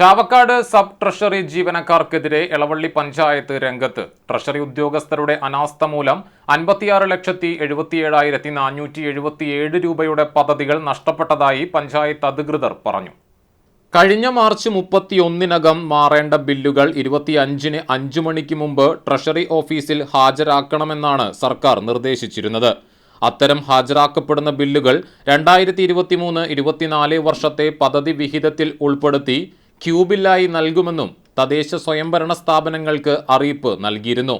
Chavakkad sub treasury ജീവനക്കാർക്കെതിരെ എളവള്ളി പഞ്ചായത്ത് രംഗത്ത്. Treasury ഉദ്യോഗസ്ഥരുടെ അനാസ്ഥ മൂലം അൻപത്തിയാറ് ലക്ഷത്തി എഴുപത്തിയേഴായിരത്തി നാനൂറ്റി എഴുപത്തിയേഴ് രൂപയുടെ പദ്ധതികൾ നഷ്ടപ്പെട്ടതായി പഞ്ചായത്ത് അധികൃതർ പറഞ്ഞു. കഴിഞ്ഞ മാർച്ച് മുപ്പത്തിയൊന്നിനകം മാറേണ്ട ബില്ലുകൾ ഇരുപത്തിയഞ്ചിന് അഞ്ചു മണിക്ക് മുമ്പ് ട്രഷറി ഓഫീസിൽ ഹാജരാക്കണമെന്നാണ് സർക്കാർ നിർദ്ദേശിച്ചിരുന്നത്. അത്തരം ഹാജരാക്കപ്പെടുന്ന ബില്ലുകൾ രണ്ടായിരത്തി ഇരുപത്തിമൂന്ന് ഇരുപത്തിനാല് വർഷത്തെ പദ്ധതി വിഹിതത്തിൽ ഉൾപ്പെടുത്തി ക്യൂബില്ലായി നൽകുമെന്നും തദ്ദേശ സ്വയംഭരണ സ്ഥാപനങ്ങൾക്ക് അറിയിപ്പ് നൽകിയിരുന്നു.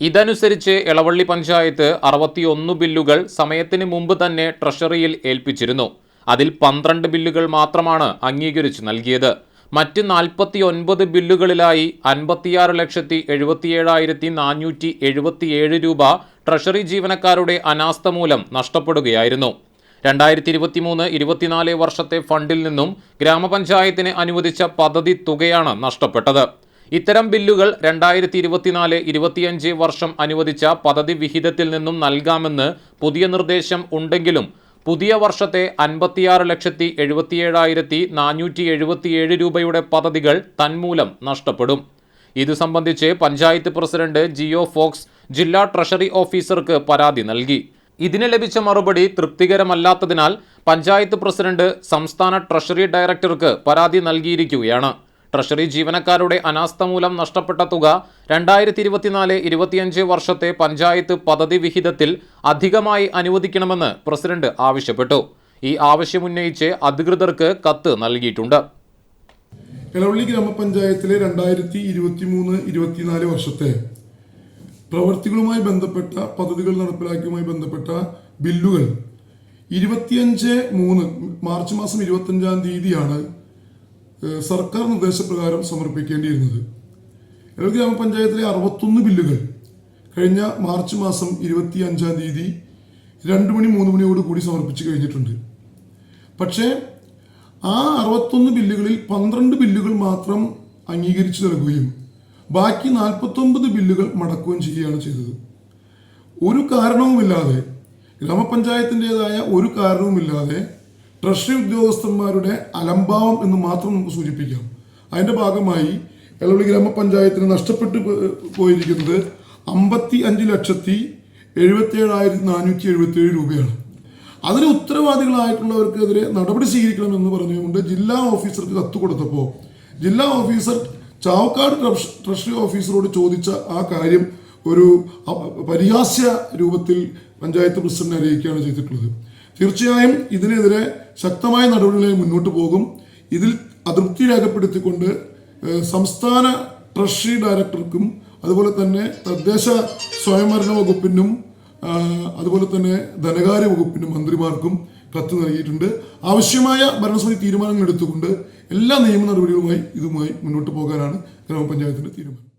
ഇതനുസരിച്ച് എളവള്ളി പഞ്ചായത്ത് അറുപത്തിയൊന്ന് ബില്ലുകൾ സമയത്തിന് മുമ്പ് തന്നെ ട്രഷറിയിൽ ഏൽപ്പിച്ചിരുന്നു. അതിൽ പന്ത്രണ്ട് ബില്ലുകൾ മാത്രമാണ് അംഗീകരിച്ച് നൽകിയത്. മറ്റ് നാൽപ്പത്തി ഒൻപത് ബില്ലുകളിലായി അൻപത്തിയാറ് ലക്ഷത്തി എഴുപത്തിയേഴായിരത്തി നാനൂറ്റി എഴുപത്തിയേഴ് രൂപ ട്രഷറി ജീവനക്കാരുടെ അനാസ്ഥ മൂലം നഷ്ടപ്പെടുകയായിരുന്നു. രണ്ടായിരത്തി ഇരുപത്തിമൂന്ന് ഇരുപത്തിനാല് വർഷത്തെ ഫണ്ടിൽ നിന്നും ഗ്രാമപഞ്ചായത്തിന് അനുവദിച്ച പദ്ധതി തുകയാണ് നഷ്ടപ്പെട്ടത്. ഇത്തരം ബില്ലുകൾ രണ്ടായിരത്തി ഇരുപത്തിനാല് ഇരുപത്തിയഞ്ച് വർഷം അനുവദിച്ച പദ്ധതി വിഹിതത്തിൽ നിന്നും നൽകാമെന്ന് പുതിയ നിർദ്ദേശം ഉണ്ടെങ്കിലും പുതിയ വർഷത്തെ അൻപത്തിയാറ് ലക്ഷത്തി എഴുപത്തിയേഴായിരത്തി നാനൂറ്റി എഴുപത്തിയേഴ് രൂപയുടെ പദ്ധതികൾ തന്മൂലം നഷ്ടപ്പെടും. ഇത് സംബന്ധിച്ച് പഞ്ചായത്ത് പ്രസിഡന്റ് ജിയോ ഫോക്സ് ജില്ലാ ട്രഷറി ഓഫീസർക്ക് പരാതി നൽകി. ഇതിന് ലഭിച്ച മറുപടി തൃപ്തികരമല്ലാത്തതിനാൽ പഞ്ചായത്ത് പ്രസിഡന്റ് സംസ്ഥാന ട്രഷറി ഡയറക്ടർക്ക് പരാതി നൽകിയിരിക്കുകയാണ്. ട്രഷറി ജീവനക്കാരുടെ അനാസ്ഥ മൂലം നഷ്ടപ്പെട്ട തുക രണ്ടായിരത്തി ഇരുപത്തിനാല് ഇരുപത്തിയഞ്ച് വർഷത്തെ പഞ്ചായത്ത് പദ്ധതി വിഹിതത്തിൽ അധികമായി അനുവദിക്കണമെന്ന് പ്രസിഡന്റ് ആവശ്യപ്പെട്ടു. ഈ ആവശ്യമുന്നയിച്ച് അധികൃതർക്ക് കത്ത് നൽകിയിട്ടുണ്ട്. കിളവള്ളി ഗ്രാമപഞ്ചായത്തിലെ രണ്ടായിരത്തി ഇരുപത്തി മൂന്ന് ഇരുപത്തിനാല് വർഷത്തെ പ്രവർത്തികളുമായി ബന്ധപ്പെട്ട പദ്ധതികൾ നടപ്പിലാക്കിയുമായി ബന്ധപ്പെട്ട ബില്ലുകൾ. ഇരുപത്തിയഞ്ച് മൂന്ന് മാർച്ച് മാസം ഇരുപത്തഞ്ചാം തീയതിയാണ് സർക്കാർ നിർദ്ദേശപ്രകാരം സമർപ്പിക്കേണ്ടിയിരുന്നത്. എൽ ഗ്രാമപഞ്ചായത്തിലെ അറുപത്തൊന്ന് ബില്ലുകൾ കഴിഞ്ഞ മാർച്ച് മാസം ഇരുപത്തി അഞ്ചാം തീയതി രണ്ട് മണി മൂന്ന് മണിയോട് കൂടി സമർപ്പിച്ചു കഴിഞ്ഞിട്ടുണ്ട്. പക്ഷേ ആ അറുപത്തൊന്ന് ബില്ലുകളിൽ പന്ത്രണ്ട് ബില്ലുകൾ മാത്രം അംഗീകരിച്ചു നൽകുകയും ബാക്കി നാൽപ്പത്തൊമ്പത് ബില്ലുകൾ മടക്കുകയും ചെയ്യുകയാണ് ചെയ്തത്. ഒരു കാരണവുമില്ലാതെ ഗ്രാമപഞ്ചായത്തിന്റെതായ ഒരു കാരണവുമില്ലാതെ ട്രഷറി ഉദ്യോഗസ്ഥന്മാരുടെ അലംഭാവം എന്ന് മാത്രം നമുക്ക് സൂചിപ്പിക്കാം. അതിന്റെ ഭാഗമായി എളവള്ളി ഗ്രാമപഞ്ചായത്തിന് നഷ്ടപ്പെട്ടു പോയിരിക്കുന്നത് അമ്പത്തി അഞ്ച് ലക്ഷത്തി എഴുപത്തി ഏഴായിരത്തി നാനൂറ്റി എഴുപത്തി ഏഴ് രൂപയാണ്. അതിന് ഉത്തരവാദികളായിട്ടുള്ളവർക്കെതിരെ നടപടി സ്വീകരിക്കണമെന്ന് പറഞ്ഞുകൊണ്ട് ജില്ലാ ഓഫീസർക്ക് കത്ത് കൊടുത്തപ്പോൾ ജില്ലാ ഓഫീസർ ചാവക്കാട് ട്രഷ്- ട്രഷറി ഓഫീസറോട് ചോദിച്ച ആ കാര്യം ഒരു പരിഹാസ്യ രൂപത്തിൽ പഞ്ചായത്ത് പ്രസിഡന്റ് അറിയിക്കുകയാണ് ചെയ്തിട്ടുള്ളത്. തീർച്ചയായും ഇതിനെതിരെ ശക്തമായ നടപടികളിൽ മുന്നോട്ട് പോകും. ഇതിൽ അതൃപ്തി രേഖപ്പെടുത്തിക്കൊണ്ട് സംസ്ഥാന ട്രഷറി ഡയറക്ടർക്കും അതുപോലെ തന്നെ തദ്ദേശ സ്വയംഭരണ വകുപ്പിനും അതുപോലെ തന്നെ ധനകാര്യ വകുപ്പിനും മന്ത്രിമാർക്കും കത്ത് നൽകിയിട്ടുണ്ട്. ആവശ്യമായ ഭരണസമിതി തീരുമാനങ്ങൾ എടുത്തുകൊണ്ട് എല്ലാ നിയമ നടപടികളുമായി ഇതുമായി മുന്നോട്ട് പോകാനാണ് ഗ്രാമപഞ്ചായത്തിന്റെ തീരുമാനം.